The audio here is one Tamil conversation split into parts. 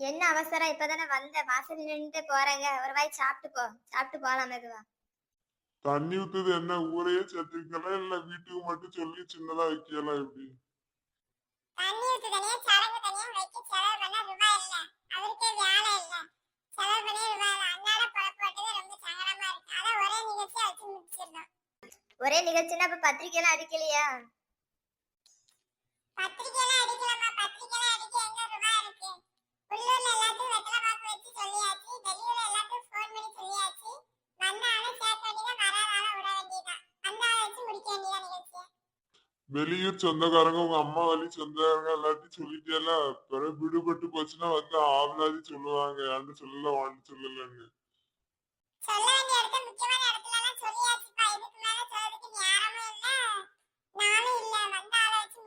என்ன அவசரம்? இப்பதானே வந்த வாசல் நின்னுட்டு போறேங்க. ஒரு வாய் சாப்பிட்டு போ. சாப்பிட்டு போலாம் மெதுவா. தண்ணி ஊத்துது என்ன? ஊரையே சேர்த்துக்கலாம் இல்ல வீட்டுக்கு மட்டும் சொல்லி சின்னதா வைக்கலாம் எப்படி? தண்ணி ஊத்து தனியா சரக்கு தனியா வைக்க செலவு பண்ண ரூபாய் இல்ல. அவருக்கே வேலை இல்ல. செலவு பண்ணி ரூபாய் இல்ல. அன்னாட பொழப்பு போட்டது ரொம்ப சங்கடமா இருக்கு. அதான் ஒரே நிகழ்ச்சியா வச்சு முடிச்சிருந்தோம் ஒரே நிகழ்ச்சினா அப்ப பத்திரிக்கை எல்லாம் அடிக்கலையா? வெளியூர் சொந்தக்காரங்க உங்க அம்மா வழி சொந்தக்காரங்க எல்லாத்தையும் சொல்லிட்டேல பிறகு விடுபட்டு போச்சுன்னா வந்து ஆவலாதி சொல்லுவாங்க. யாண்டு சொல்லல வாண்டு சொல்லலன்னு. எல்லாம் வந்த வச்சு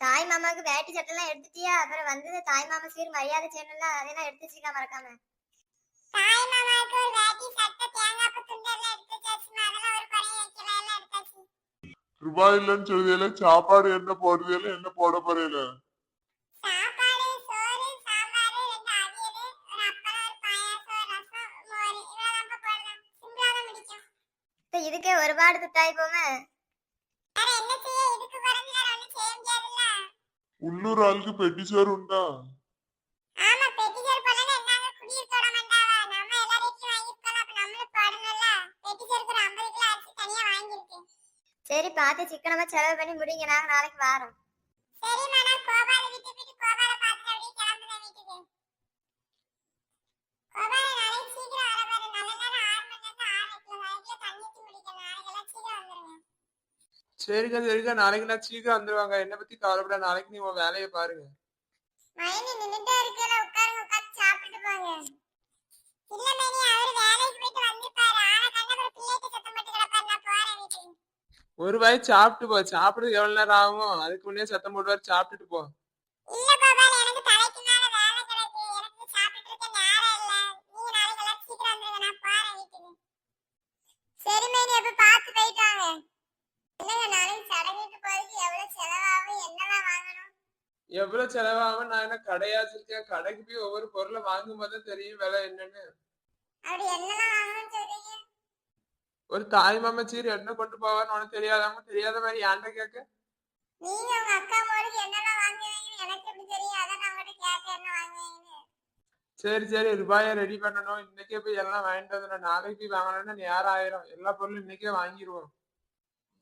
தாய் மாமாவுக்கு வேட்டி சட்டை எல்லாம் எடுத்துட்டியா? அப்புறம் வந்தது தாய் மாமா சீர் மரியாதை செய்யணும்ல? அதெல்லாம் எடுத்து வச்சுக்கா மறக்காம. தாய் மாமாவுக்கு ஒரு வேட்டி சட்டை தேங்காய் துண்டு எல்லாம் எடுத்து வச்சாச்சுமா அதெல்லாம் ஒரு ரூபாய் இல்லைன்னு சொல்லுதியல சாப்பாடு என்ன போடுறதில்ல என்ன போட போறீல சாப்பாடு சோறு சாம்பார் ரெண்டு அவியல் ஒரு அப்பளம் ஒரு சரி பார்த்து சிக்கனமா செலவு பண்ணி முடிங்க நாங்க நாளைக்கு வாரோம். சரிம்மா நான் கோபால வீட்டுக்கு போயிட்டு கோபால பார்த்துட்டு அப்படியே கிளம்புறேன் வீட்டுக்கு. கோபால நாளைக்கு சீக்கிரம் வர பாரு. நல்ல நேரம் ஆறு மணி நேரம் ஆறு வைக்கல அதுக்குள்ள தண்ணி ஊத்தி முடிக்கணும் நாளைக்கு எல்லாம் சீக்கிரம் வந்துருங்க. சரிக்கா சரிக்கா நாளைக்கு நான் சீக்கிரம் வந்துருவாங்க என்ன பத்தி கவலைப்பட நாளைக்கு நீ உன் வேலையை பாருங்க. மைனி நின்னுட்டே இருக்கல உட்காருங்க உட்கார்ந்து சாப்பிட்டுட்டு போங்க. ஒரு வாய் சாப்பிட்டு போ. சாப்பிடுறது எவ்வளவு நேரம் ஆகும்? அதுக்கு முன்னே சத்தம் போடுவார் சாப்பிட்டுட்டு போ. எவ்வளவு செலவாகும்? நான் என்ன கடையா வச்சிருக்கேன்? கடைக்கு போய் ஒவ்வொரு பொருளை வாங்கும் போது தெரியும் விலை என்னன்னு. அப்படி என்னெல்லாம் வாங்கணும்னு சொல்றீங்க? ஒரு தாய் மாமா சீர் என்ன கொண்டு போவார்னு உனக்கு தெரியாதாம தெரியாத மாதிரி ஏன்ட்ட கேட்க? நீங்க உங்க அக்கா மோளுக்கு என்னெல்லாம் வாங்குவீங்கன்னு எனக்கு எப்படி தெரியும்? அதான் நான் உங்ககிட்ட கேட்க என்ன வாங்குவீங்கன்னு. சரி சரி ரூபாயை ரெடி பண்ணணும். இன்னைக்கே போய் எல்லாம் வாங்கிட்டு வந்துடும் நாளைக்கு போய் வாங்கணும்னா நேரம் ஆயிரும் எல்லா பொருளும் இன்னைக்கே வாங்கிடுவோம்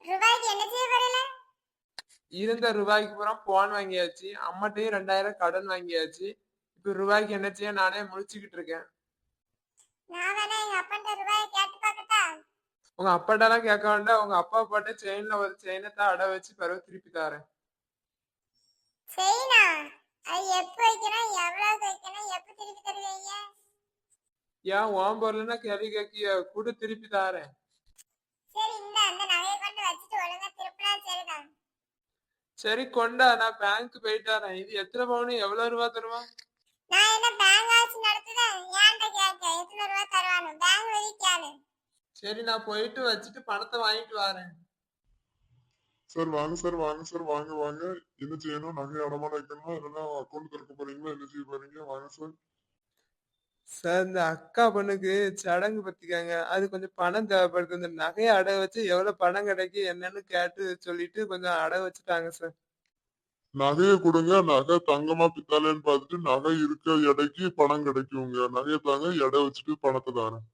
ரூபாய்க்கு என்ன செய்ய போறீங்க? இருந்த ரூபாய்க்கு பூரா போன் வாங்கியாச்சு. அம்மாட்டையும் ரெண்டாயிரம் கடன் வாங்கியாச்சு. இப்ப ரூபாய்க்கு என்ன செய்ய? நானே முழிச்சுக்கிட்டு இருக்கேன். நான் வேணா எங்க அப்பன்ட்ட ரூபாயை கேட்டு பார்க்கட்டா உங்க அப்பாட்டெல்லாம் கேட்க வேண்டாம். உங்க அப்பா போட்ட செயின்ல ஒரு செயினை தான் அடை வச்சு பிறகு திருப்பி தரேன். செய்யணா அது எப்ப வைக்கணும்? எவ்வளவு வைக்கணும்? எப்ப திருப்பி தருவீங்க? ஏன் ஓம் பொருள்னா கேள்வி கேட்கிய? கூட திருப்பி தாரேன். சரி இந்த அந்த நகையை கொண்டு வச்சுட்டு ஒழுங்கா திருப்பினா சரிதான். சரி கொண்டா. நான் பேங்க் போயிட்டு வரேன். இது எத்தனை பவுன்? எவ்வளவு ரூபா தருவான் நான் என்ன பேங்க் ஆச்சு நடத்துதேன்? ஏன்ட்ட கேட்க? எத்தனை ரூபா தருவானு பேங்க் வழி கேளு. சரி நான் போயிட்டு வச்சுட்டு பணத்தை வாங்கிட்டு வரேன். சார் வாங்க சார் வாங்க சார் வாங்க வாங்க. என்ன செய்யணும்? நகை அடமானம் வைக்கணுமா? இல்லைன்னா அக்கௌண்ட் திறக்க போறீங்களா? என்ன செய்ய போறீங்க? வாங்க சார். சார் இந்த அக்கா பொண்ணுக்கு சடங்கு பத்திக்காங்க. அது கொஞ்சம் பணம் தேவைப்படுது. இந்த நகையை அடை வச்சு எவ்வளவு பணம் கிடைக்கும் என்னன்னு கேட்டு சொல்லிட்டு கொஞ்சம் அடை வச்சுட்டாங்க சார். நகையை கொடுங்க. நகை தங்கமா பித்தாலேன்னு பார்த்துட்டு நகை இருக்க எடைக்கு பணம் கிடைக்குங்க. நகையை தாங்க எடை வச்சுட்டு பணத்தை தாரேன்.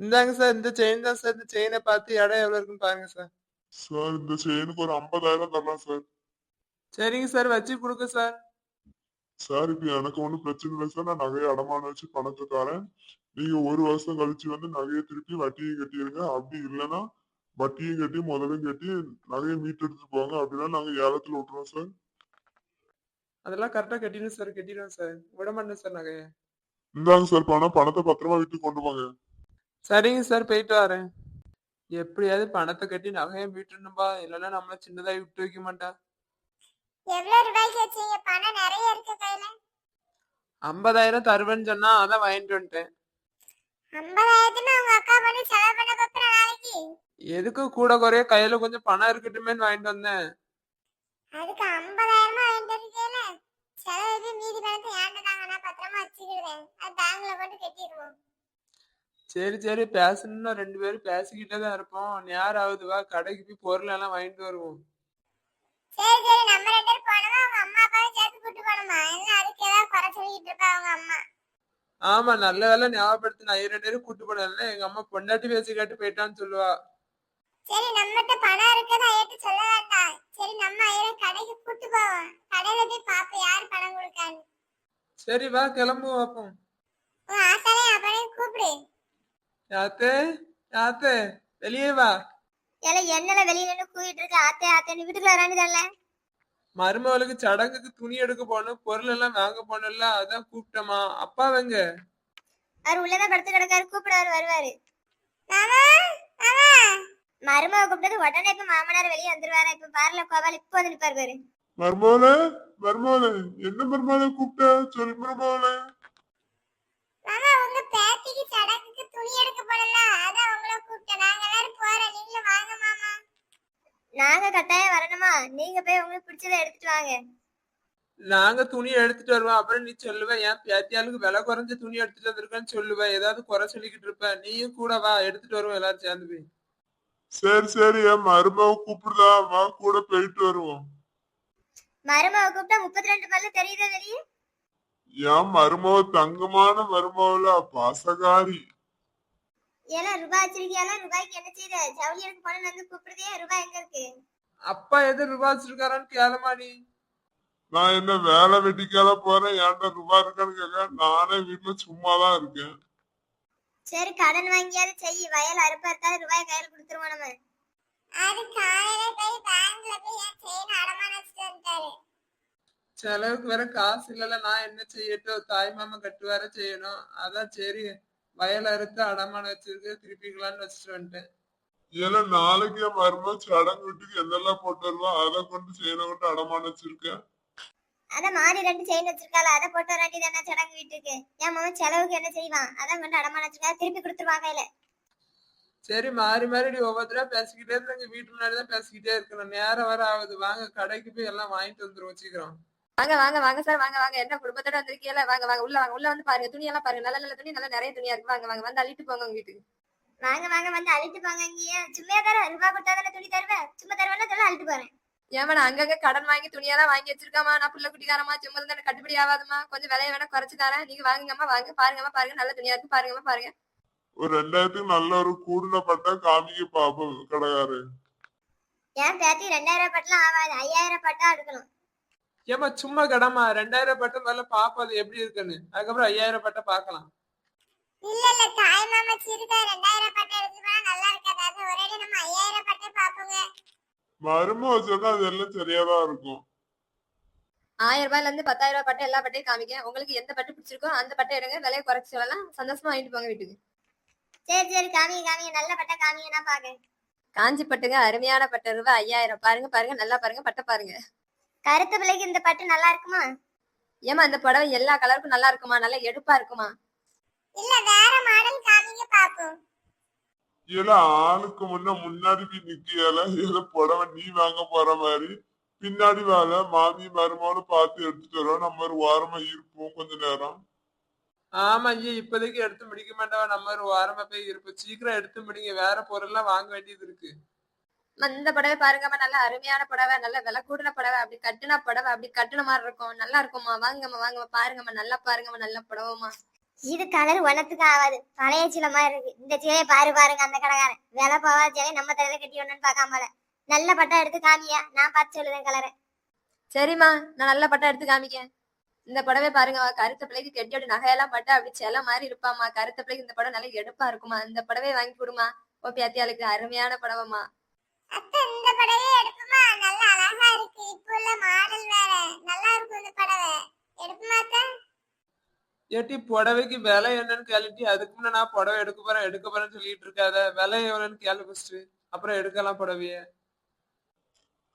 இந்தாங்க சார் இந்த செயின் தான் சார் இந்த செயினை பார்த்து இடம் எவ்வளவு இருக்குன்னு பாருங்க சார். சார் இந்த செயினுக்கு ஒரு ஐம்பதாயிரம் தரலாம் சார். சரிங்க சார் வச்சு கொடுங்க சார். சார் இப்ப எனக்கு ஒண்ணும் பிரச்சனை இல்லை சார். நான் நகையை அடமானம் வச்சு பணத்தை தரேன். நீங்க ஒரு வருஷம் கழிச்சு வந்து நகையை திருப்பி வட்டியும் கட்டிடுங்க. அப்படி இல்லைன்னா வட்டியும் கட்டி முதலும் கட்டி நகையை மீட்டெடுத்து போங்க. அப்படின்னா நாங்க ஏலத்துல விட்டுறோம் சார். அதெல்லாம் கரெக்டா கட்டிடுவோம் சார் கட்டிடுவோம் சார். விட மாட்டேன் சார் நகையை. இந்தாங்க சார் பணம் பணத்தை பத்திரமா வீட்டுக்கு கொண்டு போங்க. சரிங்க சார் போயிட்டு வரேன். எப்படியாவது பணத்தை கட்டி நகையை மீட்டணும்பா இல்லைன்னா நம்மள சின்னதாகி விட்டு வைக்க மாட்டா. எவ்வளவு ரூபாய்க்கு வச்சீங்க? பணம் நிறைய இருக்கு கையில. ஐம்பதாயிரம் தருவேன்னு சொன்னா அதான் வாங்கிட்டு வந்துட்டேன். ஐம்பதாயிரத்துமே உங்க அக்கா பண்ணி செலவு பண்ண போற நாளைக்கு? எதுக்கு கூட குறைய கையில கொஞ்சம் பணம் இருக்கட்டுமேன்னு வாங்கிட்டு வந்தேன். அதுக்கு ஐம்பதாயிரமா வாங்கிட்டு இருக்கீங்கள செலவுக்கு மீதி பணத்தை ஏண்டதாங்க நான் பத்திரமா வச்சுக்கிறேன் அது பேங்க்ல போட்டு கட்டிடுவோம். சரி சரி. பேசணும்னா ரெண்டு பேரும் பேசிக்கிட்டே தான் இருப்போம். நேரம் ஆகுது. வா கடைக்கு போய் பொருள் எல்லாம் வாங்கிட்டு வருவோம். சரி சரி. நம்ம ரெண்டு பேரும் போனோமா? அவங்க அம்மா அப்பாவும் சேர்த்து கூட்டு போனோமா? என்ன அதுக்கு ஏதாவது குறை சொல்லிட்டு இருப்பா அவங்க அம்மா? ஆமா நல்ல வேலை ஞாபகப்படுத்தி நான் ரெண்டு பேரும் கூட்டு போனேன்ல எங்க அம்மா பொண்டாட்டி பேசி கேட்டு போயிட்டான்னு சொல்லுவா. சரி நம்மகிட்ட பணம் இருக்குன்னு ஐயட்டு சொல்ல வேண்டாம். சரி நம்ம ஐயரை கடைக்கு கூட்டு போவோம். கடையில போய் பாப்போம் யார் பணம் கொடுக்கான்னு. சரி வா கிளம்புவோம் அப்போ யாத்தே யாத்தே வெளியே வா. ஏல என்னல வெளியில நின்று கூவிட்டு இருக்க? ஆத்தே ஆத்தேன்னு வீட்டுக்குள்ள வராண்டிதல்ல மருமகளுக்கு சடங்குக்கு துணி எடுக்க போகணும் பொருள் எல்லாம் வாங்க போனல அதான் கூப்பிட்டமா. அப்பா வெங்க அவர் உள்ளதான் படுத்து கிடக்காரு கூப்பிடுவாரு வருவாரு. மருமக கூப்பிட்டது உடனே இப்ப மாமனார் வெளியே வந்துருவாரு? இப்ப பாருல கோபால் இப்ப வந்து நிப்பாரு பாரு. மருமோல மருமோல என்ன மருமோல கூப்பிட்ட? சொல் மருமோல மாமா உங்க பேத்திக்கு சடங்குக்கு துணி எடுக்க போனல அதான் உங்களை கூப்பிட்டேன். நாங்க எல்லாரும் போறோம் நீங்களும் வாங்க மாமா. நாங்க கட்டாயம் வரணுமா? நீங்க போய் உங்களுக்கு பிடிச்சதை எடுத்துட்டு வாங்க. நாங்க துணி எடுத்துட்டு வருவோம். அப்புறம் நீ சொல்லுவ என் பேத்தியாளுக்கு விலை குறைஞ்ச துணி எடுத்துட்டு வந்திருக்கேன்னு சொல்லுவ. ஏதாவது குறை சொல்லிக்கிட்டு இருப்ப. நீயும் கூட வா எடுத்துட்டு வருவோம் எல்லாரும் சேர்ந்து போய். சரி சரி என் மருமக கூப்பிடுதா வா கூட போயிட்டு வருவோம். மருமக கூப்பிட்டா முப்பத்தி ரெண்டு பல்லு தெரியுதா வெளியே? என் மருமக தங்கமான மருமகள? பாசகாரி. ஏல ரூபாய் வச்சிருக்கியால ரூபாய்க்கு என்ன செய்த ஜவுளி எடுக்க போன வந்து கூப்பிடுதே ரூபாய் எங்க இருக்கு? அப்பா எது ரூபா வச்சிருக்காரான்னு கேளமா நீ. நான் என்ன வேலை வெட்டிக்கால போறேன்? என்கிட்ட ரூபா இருக்கான்னு கேட்க நானே வீட்டுல சும்மாதான் இருக்கேன். சரி கடன் வாங்கியாவது செய். வயல் அறுப்பா இருக்காது ரூபாய் கையில கொடுத்துருவோம் நம்ம. அது காலையில போய் பேங்க்ல போய் என் செயின் அடமானம் வச்சுட்டு வந்துட்டாரு. செலவுக்கு வேற காசு இல்லல நான் என்ன செய்யட்டும்? தாய் மாமா கட்டு வேற செய்யணும்? அதான் சரி. வயல் அறுத்து அடமான வச்சிருக்கு திருப்பிக்கலாம்னு வச்சுட்டு வந்துட்டேன். ஏன்னா நாளைக்கு என் மருமக சடங்கு வீட்டுக்கு என்னெல்லாம் போட்டு வருவா அதை கொண்டு செய்யணும் கொண்டு அடமான வச்சிருக்கேன் அதான் மாறி ரெண்டு செயின் வச்சிருக்கால அதை போட்டு வர வேண்டியது என்ன சடங்கு வீட்டுக்கு? என் மாமன் செலவுக்கு என்ன செய்வான்? அதான் கொண்டு அடமான வச்சிருக்கா திருப்பி கொடுத்துருவான் கையில. சரி மாறி மாறி ஒவ்வொருத்தரா பேசிக்கிட்டே இருந்தாங்க வீட்டு முன்னாடி தான் பேசிக்கிட்டே இருக்கணும். நேரம் வர ஆகுது. வாங்க கடைக்கு போய் எல்லாம் வாங்கிட்டு வந்துருவோம் சீக்கிரம். வாங்க வாங்க வாங்க சார் வாங்க வாங்க. என்ன குடும்பத்தோட வந்திருக்கீங்களா வாங்க வாங்க. உள்ள வாங்க. உள்ள வந்து பாருங்க. துணி எல்லாம் பாருங்க. நல்ல நல்ல துணி நல்ல நிறைய துணியா இருக்கு. வாங்க வாங்க. வந்து அள்ளிட்டு போங்க உங்க வீட்டுக்கு. வாங்க வாங்க. வந்து அழிட்டு போங்க இங்கேயே. சும்மா தர. ரூபாய் கொடுத்தா தானே துணி தருவேன் சும்மா தருவேன்னா சொல்ல அழிட்டு போறேன். ஏமா நான் அங்கங்க கடன் வாங்கி துணியெல்லாம் வாங்கி வச்சிருக்காமா நான் புள்ள குட்டிக்காரமா சும்மா இருந்தா கட்டுப்படி ஆகாதுமா கொஞ்சம் விலைய வேணா குறைச்சு தரேன். நீங்க வாங்குங்கம்மா வாங்க. பாருங்கம்மா பாருங்க. நல்ல துணியா இருக்கு. பாருங்கம்மா பாருங்க. ஒரு ரெண்டாயிரத்துக்கு நல்ல ஒரு கூடுன பட்டா காமிக்க பாப்போம் கடைக்காரு என் பேத்தி ரெண்டாயிரம் பட்டெல்லாம் ஆகாது. ஐயாயிரம் பட்டா எடுக்கணும். ஏமா சும்மா கடமா ரெண்டாயிரம் பட்டை மேல பாப்போம் அது எப்படி இருக்குன்னு? அதுக்கப்புறம் ஐயாயிரம் பட்டை பார்க்கலாம். இல்ல இல்ல தாய் மாமா சிறுதா ரெண்டாயிரம் பட்டை எடுத்து போனா நல்லா இருக்காது. அது ஒரே நம்ம ஐயாயிரம் பட்டை பாப்போங்க மருமக சொன்னா அதெல்லாம் இருக்கும். ஆயிரம் ரூபாயில இருந்து பத்தாயிரம் ரூபாய் பட்டை எல்லா பட்டையும் காமிக்க உங்களுக்கு எந்த பட்டு பிடிச்சிருக்கோ அந்த பட்டை எடுங்க. விலையை குறைச்சு சந்தோஷமா வாங்கிட்டு போங்க வீட்டுக்கு. சரி சரி காமிங்க காமிங்க. நல்ல பட்டா காமிங்க நான் பாக்கேன் காஞ்சி பட்டுங்க அருமையான பட்டு ரூபாய் ஐயாயிரம். பாருங்க பாருங்க நல்லா பாருங்க பட்டை பாருங்க. கருத்து பிள்ளைக்கு இந்த பட்டு நல்லா இருக்குமா? ஏமா இந்த புடவை எல்லா கலருக்கும் நல்லா இருக்குமா? நல்லா எடுப்பா இருக்குமா? இல்ல வேற மாடல் காமிங்க பாப்போம். இல்ல ஆளுக்கு முன்ன முன்னாடி போய் நிக்கியால? ஏதோ புடவை நீ வாங்க போற மாதிரி. பின்னாடி வேலை மாமி மருமகளும் பார்த்து எடுத்துட்டு வரோம். நம்ம ஒரு வாரமா இருப்போம் கொஞ்ச நேரம். ஆமா ஐயா இப்போதைக்கு எடுத்து முடிக்க மாட்டவா நம்ம ஒரு வாரமா போய் இருப்போம். சீக்கிரம் எடுத்து முடிங்க. வேற பொருள்லாம் வாங்க வேண்டியது இருக்கு. இந்த புடவை பாருங்கம்மா நல்ல அருமையான புடவை நல்ல விலை கூடின புடவை அப்படி கட்டுன புடவை அப்படி கட்டுன மாதிரி இருக்கும். நல்லா இருக்கும்மா. வாங்கம்மா வாங்கம்மா. பாருங்கம்மா நல்லா பாருங்கம்மா நல்ல புடவைமா இது கலர் ஒன்னத்துக்கு ஆகாது. பழைய சீலை மாதிரி இருக்கு. இந்த சீலையை பாரு பாருங்க அந்த கடைக்காரன். விலை போகாத சீலை நம்ம தலையில கட்டி ஒண்ணுன்னு பார்க்காமல நல்ல பட்டா எடுத்து காமியா நான் பார்த்து சொல்லுவேன் கலரை சரிம்மா. நான் நல்ல பட்டை எடுத்து காமிக்கேன். இந்த புடவை பாருங்க கருத்த பிள்ளைக்கு கெட்டி அப்படி நகையெல்லாம் பட்டு அப்படி செல மாதிரி இருப்பாம்மா. கருத்த பிள்ளைக்கு இந்த புடவை நல்லா எடுப்பா இருக்குமா இந்த புடவையை வாங்கி கொடுமா ஓ பேத்தியாளுக்கு அருமையான புடவைமா அத்தை இந்த படவே எடுப்புமா? நல்ல அழகா இருக்கு. இப்போ உள்ள மாடல் வேற. நல்லா இருக்கும் இந்த படவை. எடுப்புமா அத்தை? ஏட்டி புடவைக்கு விலை என்னன்னு கேளுட்டி. அதுக்கு முன்ன நான் புடவை எடுக்க போறேன் எடுக்க போறேன்னு சொல்லிட்டு இருக்காத. விலை எவ்வளவுன்னு கேளு ஃபர்ஸ்ட் அப்புறம் எடுக்கலாம் புடவைய.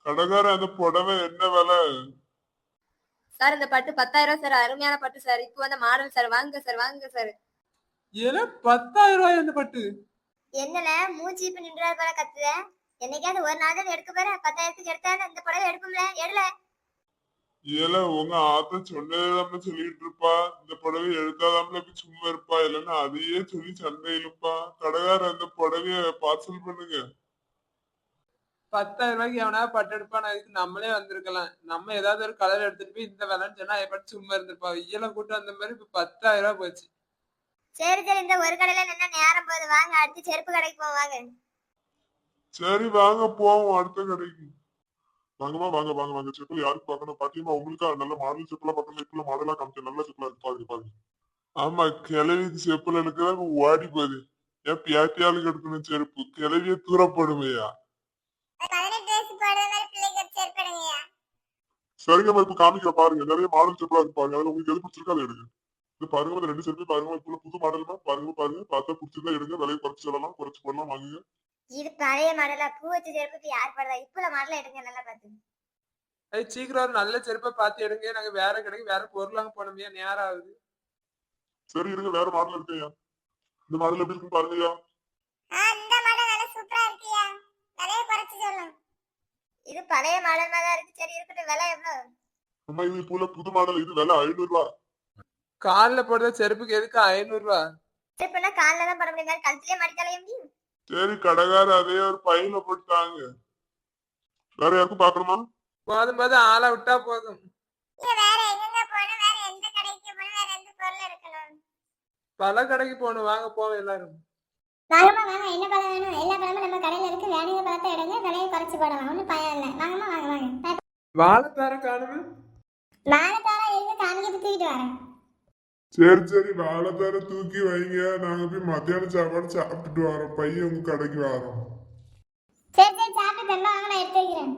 கடைக்காரன் அந்த புடவை என்ன விலை? சார் இந்த பட்டு பத்தாயிரம் சார். அருமையான பட்டு சார். இப்போ வந்த மாடல் சார். வாங்குங்க சார். வாங்குங்க சார். ஏன்னா பத்தாயிரம் ரூபாய் அந்த பட்டு. என்னல மூச்சு இப்ப நின்றாரு போல கத்துத. என்னைக்காவது ஒரு நாள் தான் எடுக்க போற பத்தாயிரத்துக்கு எடுத்தாலும் இந்த புடவை எடுப்போம்ல. எடுல. ஏல உங்க ஆத்த சொன்னதாம சொல்லிட்டு இருப்பா இந்த புடவை எடுத்தாதாமல இப்ப சும்மா இருப்பா. இல்லைன்னா அதையே சொல்லி சண்டை இழுப்பா கடைக்கார அந்த புடவைய பார்சல் பண்ணுங்க. பத்தாயிரம் ரூபாய்க்கு எவனா பட்டு எடுப்பான்? அதுக்கு நம்மளே வந்திருக்கலாம். நம்ம ஏதாவது ஒரு கலர் எடுத்துட்டு போய் இந்த விலைன்னு சொன்னா எப்படி சும்மா இருந்திருப்பா. இயல கூட்டம் அந்த மாதிரி இப்ப பத்தாயிரம் ரூபாய் போச்சு. சரி சரி. இந்த ஒரு கடையில நின்னா நேரம் போகுது. வாங்க அடுத்து செருப்பு கடைக்கு போவாங்க சரி வாங்க போவோம் அடுத்த கடைக்கு. வாங்கம்மா வாங்க வாங்க வாங்க. செப்பல் யாருக்கு பார்க்கணும்? பாத்தீங்களா? உங்களுக்கா? நல்ல மாடல் செப்பலா பார்க்கணும் இப்ப மாடலா காமிச்சேன். நல்ல செப்பலா இருக்கு. பாருங்க பாருங்க. ஆமா கிளவிக்கு செப்பல் எடுக்கிறா ஓடி போகுது. ஏன் பியாத்தியாளுக்கு எடுக்கணும் செருப்பு? கிளவிய தூரப்படுமையா? சரிங்கம்மா இப்ப காமிக்கிற பாருங்க. நிறைய மாடல் செப்பலா இருக்கு பாருங்க. அதுல உங்களுக்கு எது பிடிச்சிருக்கோ அதை எடுங்க. இது பாருங்க ரெண்டு செருப்பு பாருங்க. இப்ப புது மாடல்மா பாருங்க பாருங்க. பார்த்தா பிடிச்சிருந்தா எடுங்க. விலையை குறைச்சு சொல்லலாம். குறைச்சு போடலாம். வாங்குங்க. இது பழைய மாடலா? பூ வச்ச செருப்புக்கு யார் படுறா? இப்பல மாடல எடுங்க நல்லா பார்த்து அது சீக்கிரம் ஒரு நல்ல செருப்பை பார்த்து எடுங்க. நாங்க வேற கடைக்கு வேற பொருளாங்க போனோம்யா நேரம் ஆகுது. சரி இருங்க வேற மாடல் இருக்குயா இந்த மாடல் எப்படி இருக்குன்னு பாருங்கய்யா. ஆ இந்த மாடல் நல்லா சூப்பரா இருக்குயா விலையை குறைச்சு சொல்லும் இது பழைய மாடல் மாதிரி இருக்கு. சரி இருக்கட்டும். விலை எவ்வளவு? அம்மா இது இப்போ உள்ள புது மாடல். இது விலை ஐநூறு ரூபா காலில் போடுற செருப்புக்கு எதுக்கு ஐநூறு ரூபா செருப்புனா காலில் தான் போட முடியும். கழுத்திலே மடித்தாலே முடியும் சரி கடைக்கார அதே ஒரு பையில போட்டாங்க. வேற யாருக்கும் பாக்கணுமா போதும் போதும் ஆளை விட்டா போதும். இல்ல வேற எங்கெங்க போகணும்? வேற எந்த கடைக்கு போகணும்? வேற எந்த பொருள் எடுக்கணும்? பல கடைக்கு போகணும். வாங்க போவோம் எல்லாரும். வாங்கம்மா வாங்க. என்ன பழம் வேணும்? எல்லா பழமும் நம்ம கடையில இருக்கு. வேணுங்க பழத்தை எடுங்க. விலையை குறைச்சு போடலாம். ஒன்றும் பயம் இல்லை. வாங்கம்மா வாங்க வாங்க. வாழைத்தார காணுமே மானத்தால இருந்து காமிக்க தூக்கிட்டு வரேன். சரி சரி வாழைத்தார தூக்கி வைங்க. நாங்க போய் மத்தியானம் சாப்பாடு சாப்பிட்டுட்டு வரோம். பையன் உங்க கடைக்கு வரோம். சரி சரி சாப்பிட்டு பெருமா வாங்க நான் எடுத்து வைக்கிறேன்.